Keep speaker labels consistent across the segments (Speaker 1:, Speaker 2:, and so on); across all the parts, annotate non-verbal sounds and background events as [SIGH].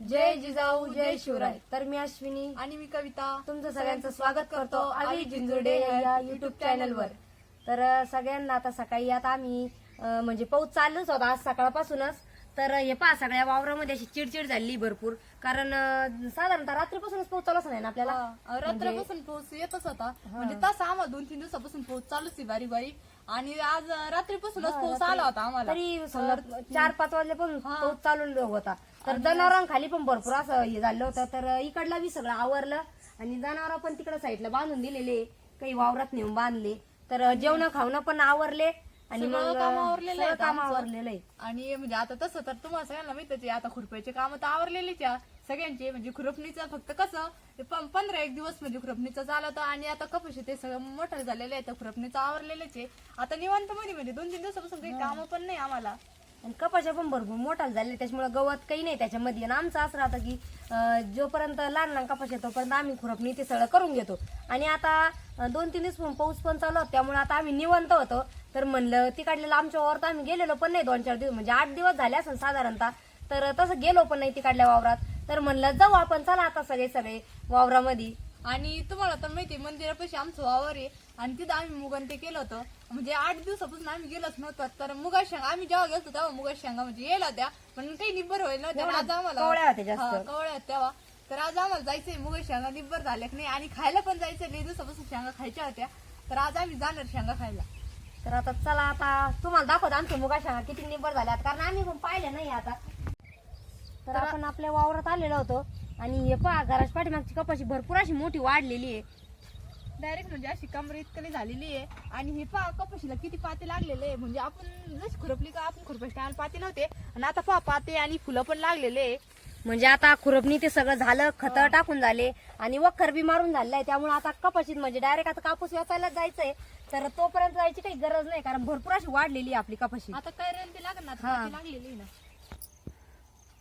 Speaker 1: जय जिजाऊ जय शिवराय. तर मी अश्विनी
Speaker 2: आणि मी कविता.
Speaker 1: तुमचं सगळ्यांचं स्वागत करतो. आवी जिंजुर्डे या युट्यूब चॅनलवर तर सगळ्यांना आता सकाळी आता आम्ही म्हणजे पाऊस चालूच होता आज सकाळपासूनच. तर हे पहा सगळ्या वावरामध्ये अशी चिडचिड झाली भरपूर. कारण साधारणतः रात्रीपासूनच पाऊस चालूच नाही ना आपल्याला?
Speaker 2: हा, रात्रीपासून पाऊस येतच होता. म्हणजे तसा आम्हाला दोन तीन दिवसापासून पाऊस चालूच आहे बारीक बारीक. आणि आज रात्रीपासूनच पाऊस आला होता आम्हाला.
Speaker 1: तरी चार पाच वाजल्यापासून पाऊस चालू होता. तर जनावरांखाली पण भरपूर असं हे झालं होतं. तर इकडला बी सगळं आवरलं आणि जनावर पण तिकडे साईडला बांधून दिलेले. काही वावरात नेऊन बांधले. तर जेवण खावणं पण आवरले आणि मग
Speaker 2: आवरलेलं आहे
Speaker 1: काम. आवरलेलं आहे.
Speaker 2: आणि म्हणजे आता तसं तर तुम्हाला सगळ्यांना माहितच आहे आता खुरपायचे काम तर आवरलेलीच सगळ्यांचे. म्हणजे खुरपणीचं फक्त कसं पंधरा एक दिवस म्हणजे खुरपणीचं चालवतं आणि आता कपाशी ते सगळं मोठं झालेलं आहे तर खुरपणीचं आवरलेलंच आहे. आता निवांत मध्ये म्हणजे दोन तीन दिवसापासून काही काम पण नाही आम्हाला.
Speaker 1: आणि कपाशा पण भरपूर मोठा झाले त्याच्यामुळे गवत काही नाही त्याच्यामध्ये. आणि आमचं असं राहतं की अं, जोपर्यंत लहान लहान कपाश आहे तोपर्यंत आम्ही खुरपणी ते सगळं करून घेतो. आणि आता दोन तीन दिवस पाऊस पण चालू होता त्यामुळे आता आम्ही निवंत होतो. तर म्हणलं तिकडलेलं आमच्या वावरात आम्ही गेलेलो पण नाही दोन चार दिवस म्हणजे आठ दिवस झाले असं साधारणतः. तर तसं गेलो पण नाही तिकडल्या वावरात. तर म्हणलं जाऊ आपण चला आता सगळे सगळे वावरामध्ये.
Speaker 2: आणि तुम्हाला तर माहिती आहे, मंदिरापाशी आमचं वावर आहे. आणि तिथं आम्ही मुगन ते केलं होतं. म्हणजे आठ दिवसापासून आम्ही गेलोच नव्हतं. तर मुगा शेंगा आम्ही जेव्हा गेलो तेव्हा मुगा शेंगा म्हणजे येईल होत्या पण काही निब्बर होईल नव्हत्या. आज आम्हाला
Speaker 1: कवळ्या होत्या
Speaker 2: तेव्हा. तर आज आम्हाला जायचंय मुगा शेंगा निब्बर झाल्या नाही आणि खायला पण जायचं लई दिवसापासून शेंगा खायच्या होत्या. तर आज आम्ही जाणार शेंगा खायला.
Speaker 1: तर आता चला आता तुम्हाला दाखवतो आमच्या मुगा शाळा किती निबर झाल्यात कारण आम्ही पण पाहिले नाही आता. तर आपण आपल्या वावरात आलेलो होतो. आणि हे पहा घराच्या पाठीमागची कपाशी भरपूर अशी मोठी वाढलेली आहे.
Speaker 2: डायरेक्ट म्हणजे अशी कमर इतकली झालेली आहे. आणि हे पहा कपाशीला किती पाते लागलेले आहे. म्हणजे आपण जशी खुरपली का? आपण खुरपायच्या टायमाला पाते नव्हते. आणि आता पहा पाते आणि फुलं पण लागलेले आहे.
Speaker 1: म्हणजे आता खुरपणी ते सगळं झालं खत टाकून झाले. आणि वखर बी मारून झालेलं आहे. त्यामुळे आता कपाशीत म्हणजे डायरेक्ट आता कापूस वेचायला जायचंय. तर तोपर्यंत जायची काही गरज नाही. कारण भरपूर अशी वाढलेली आहे आपली कपाशी.
Speaker 2: आता काय रेल ते लागणार
Speaker 1: हा.
Speaker 2: लागलेली आहे ना.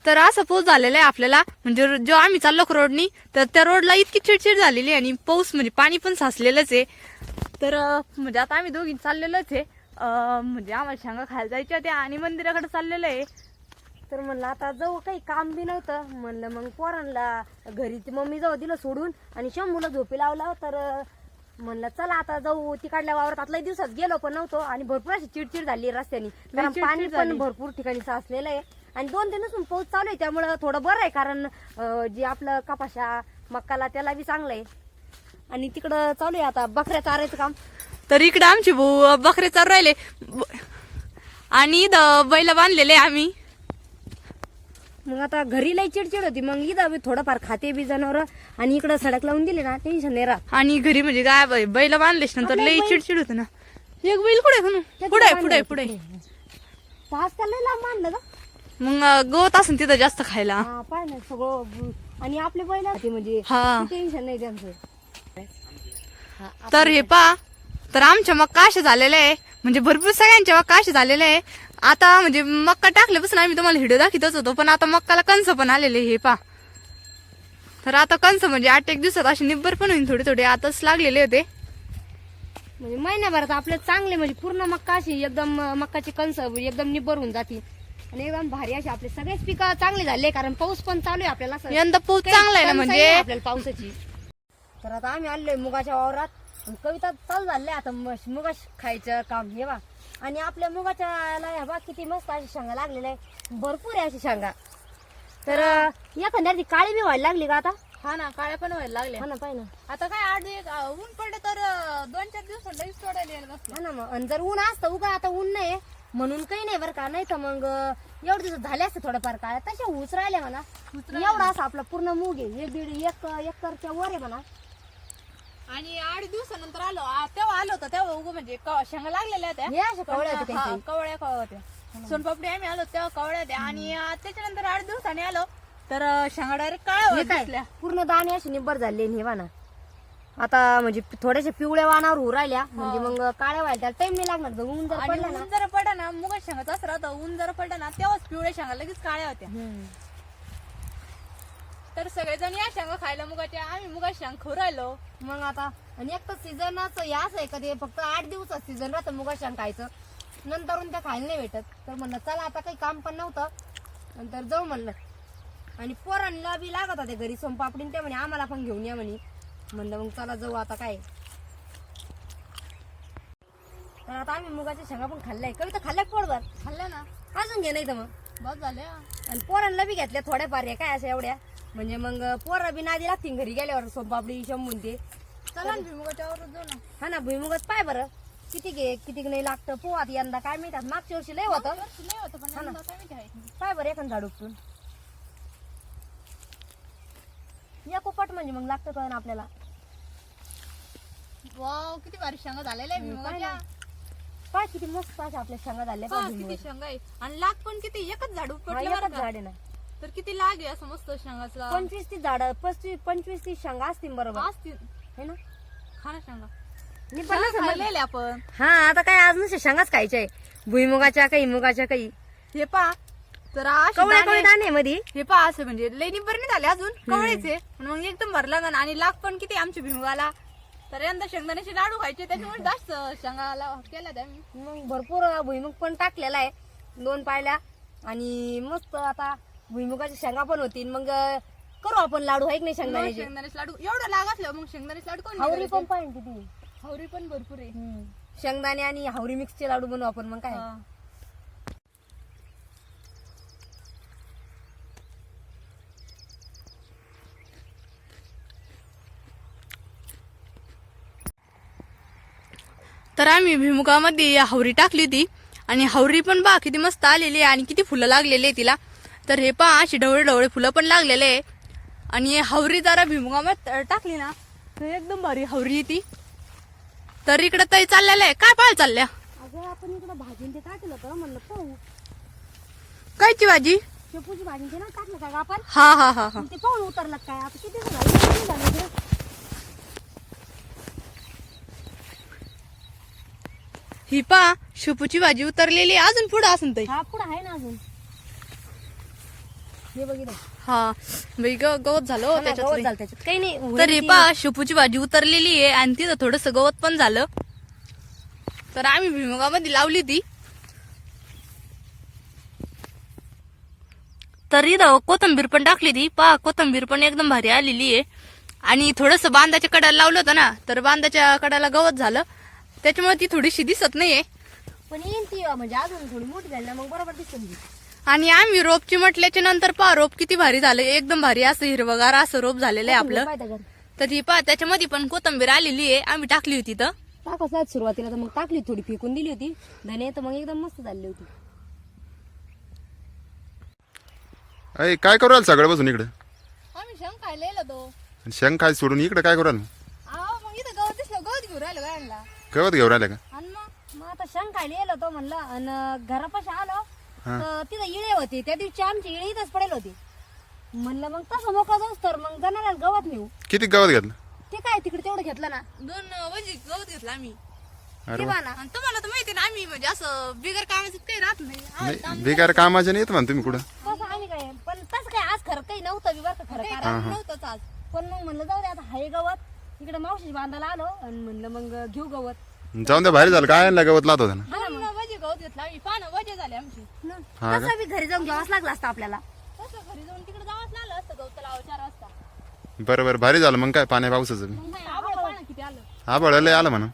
Speaker 2: तर असं पाऊस झालेला आहे आपल्याला. म्हणजे जो आम्ही चाललो रोडनी तर त्या रोडला इतकी चिडचिड झालेली आहे आणि पाऊस म्हणजे पाणी पण साचलेलंच आहे. तर म्हणजे आता आम्ही दोघी चाललेलोच आहे. म्हणजे आम्हाला शेंगा खायला जायच्या होत्या आणि मंदिराकडे चाललेलं आहे.
Speaker 1: तर म्हणलं आता जाऊ काही काम बी नव्हतं. म्हणलं मग पोरांना घरी ती मम्मी जाऊ दिलं सोडून आणि शंभूला झोपी लावला. तर म्हणलं चला आता जाऊ. तिकडल्या वावरात आतल्या दिवसात गेलो पण नव्हतो आणि भरपूर अशी चिडचिड झाली रस्त्याने. कारण पाणी. पण भरपूर ठिकाणी साचलेलं आहे. आणि दोन दिवस पाऊस चालू आहे त्यामुळं थोडं बरं आहे कारण जे आपलं कपाशा मक्काला त्याला बी चांगलं आहे. आणि तिकडं चालू आहे आता बकऱ्या चारायचं काम.
Speaker 2: तर इकडे आमचे भाऊ बकरे चालू राहिले. आणि इथं बैल बांधलेले आम्ही.
Speaker 1: मग आता घरी लई चिडचिड होती मग इथं थोडंफार खाते बी जनावर. आणि इकडं सडक लावून दिले ना टेन्शन नाही राहत.
Speaker 2: आणि घरी म्हणजे काय बैल बांधलेच नंतर लई चिडचिड होतं ना. एक बैल कुठे पुढे पुढे पुढे
Speaker 1: पाच त्याला लांब मांडलं का?
Speaker 2: मग गवत असेल तिथं जास्त खायला.
Speaker 1: हा पाय ना सगळं ब- आणि आपले बैल ते म्हणजे
Speaker 2: हा.
Speaker 1: टेन्शन नाही त्यांचं.
Speaker 2: तर हे पा तर आमच्या मक्का अशा झालेल्या आहे. म्हणजे भरपूर सगळ्यांच्या मक्का अशा झालेल्या आहे. आता म्हणजे मक्का टाकल्यापासून आम्ही तुम्हाला व्हिडिओ दाखवतच होतो पण आता मक्काला कंस पण आलेले हे पा तर आता कंस म्हणजे आठ एक दिवसात असे निब्बर पण होईल थोडे थोडे आताच लागलेले होते.
Speaker 1: म्हणजे महिन्याभरात आपले चांगले म्हणजे पूर्ण मक्का अशी एकदम अं, मक्काची कणस एकदम निब्बर होऊन जातील आणि एकदम भारी असे आपले सगळेच पिकं चांगले झाले कारण पाऊस पण चालू आहे आपल्याला असं.
Speaker 2: यंदा पाऊस
Speaker 1: काही
Speaker 2: चांगला आहे ना
Speaker 1: टंचाई
Speaker 2: म्हणजे?
Speaker 1: आपल्याला पावसाची. तर आता आम्ही आलोय मुगाच्या वावरात. आणि कविता चालू झाले आता मुगा खायचं काम हे बा. आणि आपल्या मुगाच्या याला हे बा किती मस्त अशी शेंगा लागलेल्या आहे भरपूर आहे अशी शेंगा. तर अं, एखाद्या ती काळी बी व्हायला लागली का आता?
Speaker 2: हा ना काळ्या पण व्हायला लागले
Speaker 1: हा ना पाहिजे
Speaker 2: आता काय आठ एक अं, ऊन पडलं तर अं, दोन चार दिवसात लगेच तोडायला यायला बसलं
Speaker 1: हा ना मग. आणि जर ऊन असतं उगा आता ऊन नाही म्हणून काही नाही बरं का नाही तर मग एवढे दिवस झाले असते थोडंफार काय तसे ऊस राहिले म्हणा. एवढा असा आपला पूर्ण मूग आहे एक दीड एक एकरच्या वर आहे म्हणा.
Speaker 2: आणि आठ दिवसानंतर आलो आ, तेव्हा आलो होतो तेव्हा उगं म्हणजे क- शेंगा लागलेल्या होत्या.
Speaker 1: हे अशा कवळ्या होत्या
Speaker 2: हा, कवळ्या कवळ्या होत्या. सोनपापडी आम्ही आलो तेव्हा कवळ्या होत्या. आणि त्याच्यानंतर आठ दिवसांनी आलो तर अं, शेंगा डायरेक्ट काळ्या
Speaker 1: हे
Speaker 2: होत
Speaker 1: काय?
Speaker 2: दिसल्या.
Speaker 1: पूर्ण दाणे असे निब्बर झाले हे वाना आता म्हणजे थोड्याशा पिवळ्या वानावर होऊ राहिल्या म्हणजे मग काळ्या व्हायला त्याला टाइम नाही लागणार जर ऊन जर
Speaker 2: आणि
Speaker 1: पडला ना.
Speaker 2: ऊन जरा पडला ना मुगा शेंगाच असं राहतं ऊन जरा पडलं ना तेव्हाच पिवळ्या शेंगा लगेच काळ्या होत्या. तर सगळेजण या शेंगा खायला मुगाच्या आम्ही मुगा शेंग खाऊ राहिलो.
Speaker 1: मग आता आणि एक तर सीझनच याच आहे का ते फक्त आठ दिवसात सीझन राहतं मुगा शेंग खायचं. नंतरून त्या खायला नाही भेटत. तर म्हणलं चला आता काही काम पण नव्हतं. नंतर जाऊ म्हणलं. आणि पोरांना बी लागत होते घरी सोनपापडी ते म्हणे आम्हाला पण घेऊन या म्हणे. म्हणलं मग चला जाऊ आता काय. तर आता आम्ही मुगाच्या शेंगा पण खाल्लाय कविता खाल्लाय पोटभर.
Speaker 2: खाल्लं ना.
Speaker 1: अजून घे नाही तर मग.
Speaker 2: बस झाले
Speaker 1: आणि पोरांना बी घेतल्या थोड्याफार आहे काय अशा एवढ्या. म्हणजे मग पोरं बी नादी लागतील घरी गेल्यावर सोनपापडी शंभून ते
Speaker 2: चला ना भुईमुगाच्या जाऊ ना.
Speaker 1: हा ना भुईमुगच पाय बरं. किती घे किती नाही लागतं. पोहात यंदा काय मिळतात मागच्या वर्षी लय होतं.
Speaker 2: नाही होतं पण
Speaker 1: हा ना.
Speaker 2: यंदा काय माहिती आहे.
Speaker 1: पाय बरं एखाद झाड उपटून. [LAUGHS] या कुपट म्हणजे मग लागतं कळण आपल्याला.
Speaker 2: वाव किती शेंगा झालेल्या आहे भुईमुगाच्या
Speaker 1: पाय किती मस्त आपल्या शेंगा झाल्या
Speaker 2: किती
Speaker 1: भुईमुगाच्या.
Speaker 2: शेंगा आहे. आणि लाग पण किती एकच झाड
Speaker 1: हा,
Speaker 2: उपटलं
Speaker 1: एकच
Speaker 2: का?
Speaker 1: झाड आहे ना.
Speaker 2: तर किती लाग आहे असं मस्त शेंगाचं.
Speaker 1: पंचवीस तीस झाड पस्तीस पंचवीस तीस शेंगा असतील बरोबर.
Speaker 2: असतील
Speaker 1: है ना?
Speaker 2: खा ना शेंगा.
Speaker 1: मी समजलं.
Speaker 2: आपण.
Speaker 1: हा आता काय आज शेंगाच खायच्या आहे. भुईमुगाच्या काही मुगाच्या काही.
Speaker 2: हे पा. तर
Speaker 1: कवळे
Speaker 2: दाणे-
Speaker 1: कवळे दाणे मध्ये
Speaker 2: हे पहा असं म्हणजे लई निब्बर नाही झाले अजून. कवळेचे मग एकदम भरला ना आणि लाग पण किती आमच्या भिमुगाला तर यंदा शेंगदाण्याचे लाडू खायचे त्याच्यामुळे जास्त शेंगाला केला आम्ही
Speaker 1: मग भरपूर भुईमुग पण टाकलेला आहे दोन पायल्या. आणि मस्त आता भुईमुगाच्या शेंगा पण होतील. मग करू आपण लाडू आहे की नाही शेंगदाण्याचे?
Speaker 2: शेंगदाण्याचे लाडू. एवढं लाग असलं मग शेंगदाण्याचे लाडू कोण
Speaker 1: हावरी? पण पाहिजे किती
Speaker 2: हावरी पण भरपूर आहे.
Speaker 1: शेंगदाणे आणि हावरी मिक्सचे लाडू बनवू आपण मग काय?
Speaker 2: हा. तर आम्ही भिमुगामध्ये हावरी टाकली होती. आणि हावरी पण पहा किती मस्त आलेली आहे आणि किती फुलं लागलेली आहे तिला. तर हे पहा अशी ढवळे ढवळे फुलं पण लागलेले आहे. आणि हावरी जरा भिमुगामध्ये टाकली ना तर एकदम भारी हावरी ती. तर इकडे तरी चाललेलं आहे. काय पाहायला चालल्या?
Speaker 1: अगं आपण इकडे भाजी ते टाकलं होतं म्हणलं पाहू.
Speaker 2: कायची भाजी?
Speaker 1: शेपूची भाजी ते ना टाकलं का गं आपण?
Speaker 2: हा हा हा हा.
Speaker 1: ते पाहून उतरलं काय? आता किती झाले? किती झाले ते?
Speaker 2: ही पा शेपूची भाजी उतरलेली. अजून पुढे असून ताई.
Speaker 1: हा पुढं आहे ना अजून. हे बघितलं
Speaker 2: हा बाई ग- गवत झालं हो
Speaker 1: ना, गवत
Speaker 2: त्याच्यात
Speaker 1: झालं त्याच्यात. काही नाही
Speaker 2: तर ही पा शेपूची भाजी उतरलेली आहे आणि तिथं थोडस गवत पण झालं. तर आम्ही भुईमुगामध्ये लावली ती. तर इथं कोथंबीर पण टाकली ती. पा कोथंबीर पण एकदम भारी आलेली आहे. आणि थोडस बांधाच्या कडाला लावलं होतं ना तर बांधाच्या कडाला गवत झालं. त्याच्यामुळे ती थोडीशी दिसत नाहीये.
Speaker 1: पण येईन ती म्हणजे अजून थोडी मोठी झाली ना मग बरोबर दिसेल ती.
Speaker 2: आणि आम्ही रोपची म्हटल्याच्या नंतर पहा रोप किती भारी झालं. एकदम भारी असं हिरवगार असं रोप झालेलं आहे आपलं. तर ती पहा त्याच्यामध्ये पण कोथंबीर आलेली आहे. आम्ही टाकली होती तर.
Speaker 1: टाकच नाही सुरुवातीला तर मग टाकली थोडी फेकून दिली होती. धने तर मग एकदम मस्त झाली होती.
Speaker 3: अय काय करू राहिलं सगळं बसून इकडं?
Speaker 2: आम्ही शेंग खायला येलो तो
Speaker 3: आणि शेंग काय सोडून इकडं काय करू राहिलं?
Speaker 2: अहो मग इथं गवत दिसलं गवत घेऊन राहिलं
Speaker 3: गवत घेऊन राहिलं का?
Speaker 2: आणि मग
Speaker 1: मग आता शंख खायला येलो तो म्हणलं आणि घरापाशी आलो तर तिथं इळे होते. त्या दिवशी आमची इळे इथंच पडेल होती. म्हणलं मग तसं मोकळा जाऊस तर मग जनाला गवत नेऊ.
Speaker 3: किती गवत घेतलं?
Speaker 1: ते काय तिकडे तेवढं घेतलं ना?
Speaker 2: दोन वजी गवत घेतला आम्ही.
Speaker 3: अरे
Speaker 1: ते
Speaker 3: वा.
Speaker 2: आणि तुम्हाला तर माहिती ना आम्ही म्हणजे असं बिगर कामाचं काही राहत नाही. आम्हाला
Speaker 3: नाही बेकार कामाचे नाही येत म्हणा तुम्ही कुठं.
Speaker 1: तसं आम्ही काय पण तसं काय आज खरं काही नव्हतं विवाह खरं
Speaker 2: काही
Speaker 1: कारण.
Speaker 2: काम नव्हतंच आज.
Speaker 1: पण मग म्हणलं जाऊ दे आता हाय गवत. इकडे मावशी बांधायला आलो आणि म्हणलं मग घेऊ गवत.
Speaker 3: जाऊन द्या भारी झालं. काय आणलं गवत लात होता ना?
Speaker 2: दोन वजी गवत घेतला. आम्ही पानं वजे झाले आमची.
Speaker 1: ना. तसं बी घरी जाऊन घ्यावाच लागला असतं आपल्याला.
Speaker 2: तसं घरी जाऊन तिकडे जावंच लागलं असतं गवत लावा चार वाजता.
Speaker 3: बरं बरं भारी झालं. मग काय पाण्या पावसाचं
Speaker 2: मग नाही आवड पानं किती आलं?
Speaker 3: लय आलं म्हणा.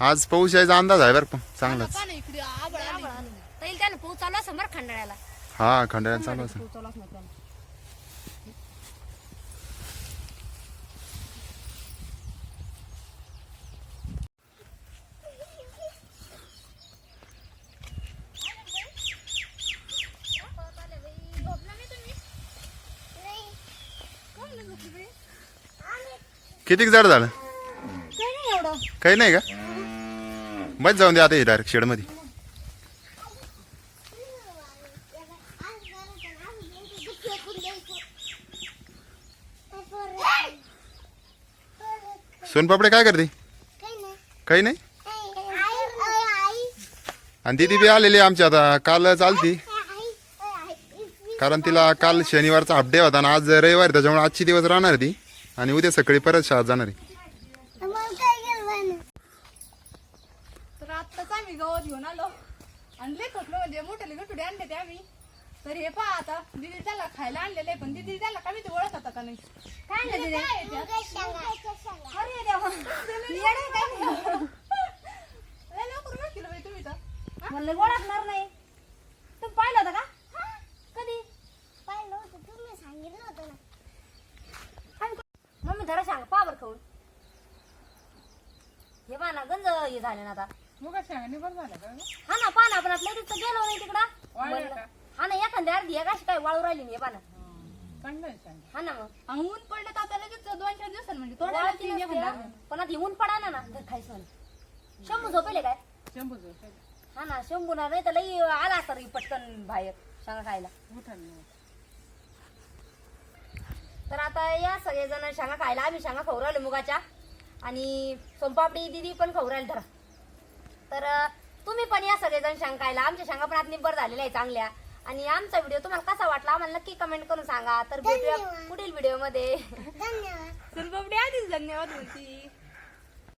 Speaker 3: आज पाऊस यायचा अंदाज आहे बरं पण चांगलाच.
Speaker 2: पानं इकडे आबळ आलं
Speaker 1: तैल त्यानं पोहोचावला असं बरं खंडाळ्याला.
Speaker 3: हा खंडाळ्यात चालू असं
Speaker 1: पोहोचवलाच नाही त्यानं
Speaker 3: किती जड झालं?
Speaker 1: काही नाही एवढं.
Speaker 3: काही नाही का? बस जाऊन द्या आता डायरेक्ट शेडमध्ये. सोनपापडे काय करते? काही नाही? आणि दीदी बी आलेली आहे आमची आता. काल चालती. कारण तिला काल शनिवारचा हाफ डे होता आणि आज रविवार त्याच्यामुळे आजची दिवस राहणार ती. आणि उद्या सकाळी परत शाळेत जाणार आहे.
Speaker 2: तर आत्ताच आम्ही गवत घेऊन आलो. आणि लय थकलो म्हणजे मोठे गटुडे आणले ते आम्ही. तर हे पहा आता दीदी त्याला खायला आणलेलं आहे पण दीदी त्याला का मी ते होता का नाही?
Speaker 1: काय नाही
Speaker 2: काय
Speaker 1: दिदे?
Speaker 2: आहे त्यात?
Speaker 1: अरे देवा. येडे काय नाही.
Speaker 2: लय लवकर बाई तुम्ही तर.
Speaker 1: म्हणलं ओळखणार नाही तुम्ही पाहिलं होतं का कधी
Speaker 4: पाहिलं होतं तुम्ही सांगितलं होतं ना
Speaker 1: मम्मी धरा सांग पावर खाऊन हे पहा ना गंज हे झाले ना आता.
Speaker 5: मग शेंगाने बरं झालं का? ग?
Speaker 1: हा ना पहा ना आपण आपल्या तिथं गेलो नाही तिकडं.
Speaker 5: वाळलं
Speaker 1: म्हणलं-
Speaker 5: का?
Speaker 1: हा ना एखाद्या अर्धी एक अशी काय वाळू राहिली नाही पहा ना
Speaker 5: चांगलं आहे शेंगा
Speaker 1: हा ना मग.
Speaker 2: आणि ऊन पडलं तर आता लगेच दोन चार दिवसांनी म्हणजे तोडायला
Speaker 1: वाळती नसते, हा. पण आता ऊन पडा ना तर खायचं म्हणे. शंभू झोपेले काय?
Speaker 5: शंभू जो
Speaker 1: हा ना शंभू ना नाही तर लई आला असता रे पटकन बाहेर सांगा खायला. तर आता या सगळेजण शेंगा खायला आम्ही शेंगा खाऊ राहिलो मुगाच्या. आणि सोनपापडी दिदी पण खाऊ राहील धरा. तर तुम्ही पण या सगळेजण शेंगा खायला आमच्या शेंगा पण आता निब्बर झालेल्या आहे चांगल्या. आणि आमचा व्हिडिओ तुम्हाला कसा वाटला आम्हाला नक्की कमेंट करून सांगा. तर भेटूया पुढील व्हिडिओमध्ये.
Speaker 2: बाबडी आधीच धन्यवाद म्हणती